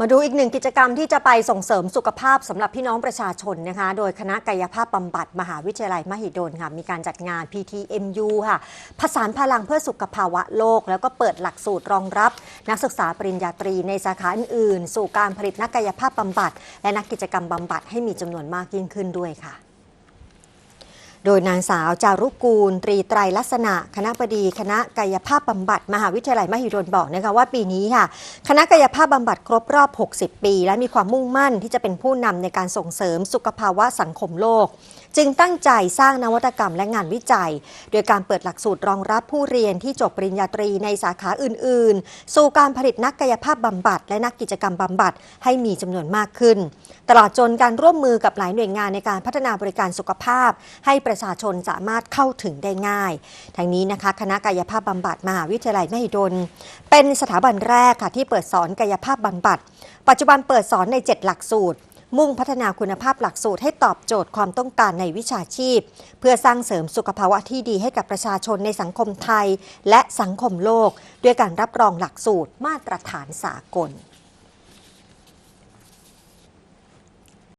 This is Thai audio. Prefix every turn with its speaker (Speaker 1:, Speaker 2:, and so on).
Speaker 1: มาดูอีกหนึ่งกิจกรรมที่จะไปส่งเสริมสุขภาพสำหรับพี่น้องประชาชนนะคะ โดยคณะกายภาพบำบัดมหาวิทยาลัยมหิดลค่ะมีการจัดงาน PTMU ค่ะผสานพลังเพื่อสุขภาวะโลก แล้วก็เปิดหลักสูตรรองรับ นักศึกษาปริญญาตรีในสาขาอื่นๆ สู่การผลิตนักกายภาพบำบัด และนักกิจกรรมบำบัดให้มีจำนวนมากยิ่งขึ้นด้วยค่ะ โดยนางสาวจารุกูล ตรีไตรลักษณะ คณะบดี คณะกายภาพบำบัด มหาวิทยาลัยมหิดลบอกนะคะว่าปีนี้ค่ะ คณะกายภาพบำบัดครบรอบ 60 ปี และมีความมุ่งมั่นที่จะเป็นผู้นำในการส่งเสริมสุขภาวะสังคมโลกจึงตั้งใจสร้างนวัตกรรมและงานวิจัย โดยการเปิดหลักสูตรรองรับผู้เรียนที่จบปริญญาตรีในสาขาอื่น ๆ สู่การผลิตนักกายภาพบำบัด และนักกิจกรรมบำบัดให้มีจำนวนมากขึ้น ตลอดจนการร่วมมือกับหลายหน่วยงานในการพัฒนาบริการสุขภาพ ให้ประชาชนสามารถเข้าถึงได้ง่ายทั้งนี้นะคะคณะกายภาพบำบัดมหาวิทยาลัยมหิดล เป็นสถาบันแรกค่ะที่เปิดสอนกายภาพบำบัด ปัจจุบันเปิดสอนใน 7 หลักสูตร มุ่งพัฒนาคุณภาพหลักสูตรให้ตอบโจทย์ความต้องการในวิชาชีพ เพื่อสร้างเสริมสุขภาวะที่ดีให้กับประชาชนในสังคมไทย และสังคมโลก ด้วยการรับรองหลักสูตรมาตรฐานสากล